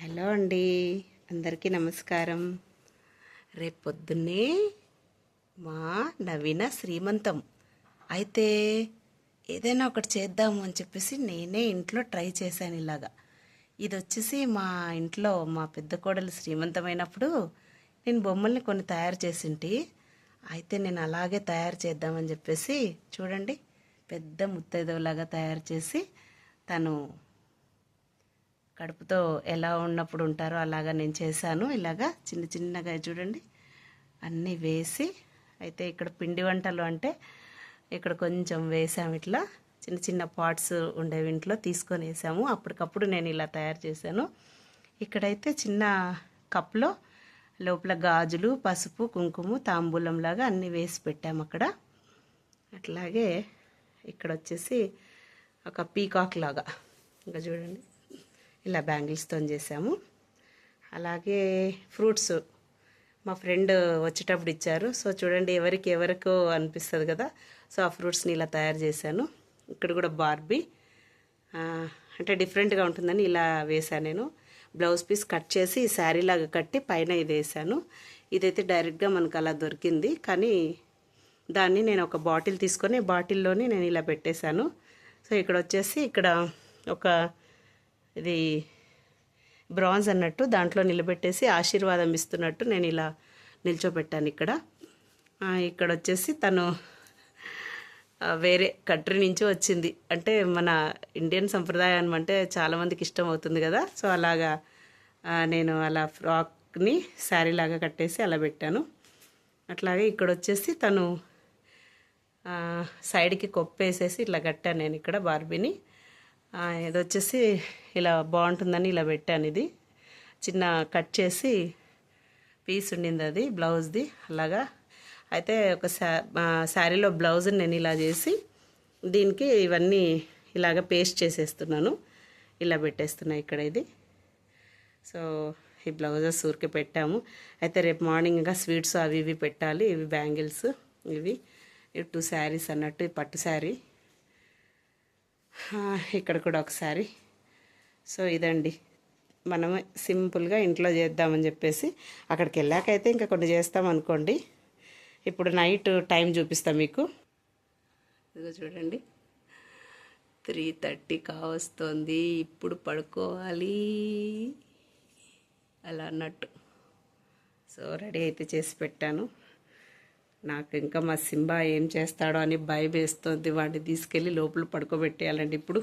Hello అండి. అందరికీ నమస్కారం. రేపు పొద్దున్నే మా నవీన శ్రీమంతం. అయితే ఏదైనా ఒకటి చేద్దాము అని చెప్పేసి నేనే ఇంట్లో ట్రై చేశాను ఇలాగా. ఇది వచ్చేసి మా ఇంట్లో మా పెద్ద కోడలు శ్రీమంతమైనప్పుడు నేను బొమ్మల్ని కొన్ని తయారు చేసింటి. అయితే నేను అలాగే తయారు చేద్దామని చెప్పేసి చూడండి పెద్ద ముత్తైదవలాగా తయారు చేసి తను కడుపుతో ఎలా ఉన్నప్పుడు ఉంటారో అలాగా నేను చేశాను. ఇలాగా చిన్న చిన్నగా చూడండి. అన్నీ వేసి అయితే ఇక్కడ పిండి వంటలు అంటే ఇక్కడ కొంచెం వేసాము ఇట్లా. చిన్న చిన్న పాట్స్ ఉండేవి ఇంట్లో తీసుకొని వేసాము. అప్పటికప్పుడు నేను ఇలా తయారు చేశాను. ఇక్కడైతే చిన్న కప్లో లోపల గాజులు పసుపు కుంకుమ తాంబూలంలాగా అన్నీ వేసి పెట్టాము అక్కడ. అట్లాగే ఇక్కడ వచ్చేసి ఒక పీకాక్ లాగా. ఇంకా చూడండి. ఇలా బ్యాంగిల్స్తో చేసాము. అలాగే ఫ్రూట్స్ మా ఫ్రెండ్ వచ్చేటప్పుడు ఇచ్చారు. సో చూడండి ఎవరికి ఎవరికో అనిపిస్తుంది కదా. సో ఆ ఫ్రూట్స్ని ఇలా తయారు చేశాను. ఇక్కడ కూడా బార్బీ. అంటే డిఫరెంట్గా ఉంటుందని ఇలా వేసాను నేను. బ్లౌజ్ పీస్ కట్ చేసి శారీ లాగా కట్టి పైన ఇది వేసాను ఇదైతే డైరెక్ట్గా మనకు అలా దొరికింది. కానీ దాన్ని నేను ఒక బాటిల్ తీసుకొని బాటిల్లోనే నేను ఇలా పెట్టేశాను. సో ఇక్కడ వచ్చేసి ఇక్కడ ఒక ఇది బ్రాంజ్ అన్నట్టు దాంట్లో నిలబెట్టేసి ఆశీర్వాదం ఇస్తున్నట్టు నేను ఇలా నిల్చోబెట్టాను ఇక్కడ. ఇక్కడ వచ్చేసి తను వేరే కంట్రీ నుంచి వచ్చింది. అంటే మన ఇండియన్ సంప్రదాయం అంటే చాలామందికి ఇష్టం అవుతుంది కదా. సో అలాగా నేను అలా ఫ్రాక్ని శారీ లాగా కట్టేసి అలా పెట్టాను. అట్లాగే ఇక్కడ వచ్చేసి తను సైడ్కి కొప్పేసేసి ఇట్లా కట్టాను నేను ఇక్కడ బార్బీని ఇది వచ్చేసి ఇలా బాగుంటుందని ఇలా పెట్టాను ఇది. చిన్న కట్ చేసి పీస్ ఉండింది అది బ్లౌజ్ది అలాగా. అయితే ఒక శా శారీలో బ్లౌజ్ని నేను ఇలా చేసి దీనికి ఇవన్నీ ఇలాగ పేస్ట్ చేసేస్తున్నాను. ఇలా పెట్టేస్తున్నా ఇక్కడ ఇది. సో ఈ బ్లౌజెస్ ఊరికే పెట్టాము. అయితే రేపు మార్నింగ్ ఇంకా స్వీట్స్ అవి ఇవి పెట్టాలి ఇవి బ్యాంగిల్స్ ఇవి. ఇవి టూ శారీస్ అన్నట్టు పట్టు శారీ. ఇక్కడ కూడా ఒకసారి. సో ఇదండి. మనం సింపుల్గా ఇంట్లో చేద్దామని చెప్పేసి అక్కడికి వెళ్ళాకైతే ఇంకా కొన్ని చేస్తాం అనుకోండి. ఇప్పుడు నైట్ టైం చూపిస్తాం మీకు. ఇదిగో చూడండి. త్రీ థర్టీ కావస్తుంది. ఇప్పుడు పడుకోవాలి. అలా అన్నట్టు. సో రెడీ అయితే చేసి పెట్టాను. నాకు ఇంకా మా సింబా ఏం చేస్తాడో అని భయం వేస్తుంది వాడిని తీసుకెళ్ళి లోపల పడుకోబెట్టేయాలండి ఇప్పుడు.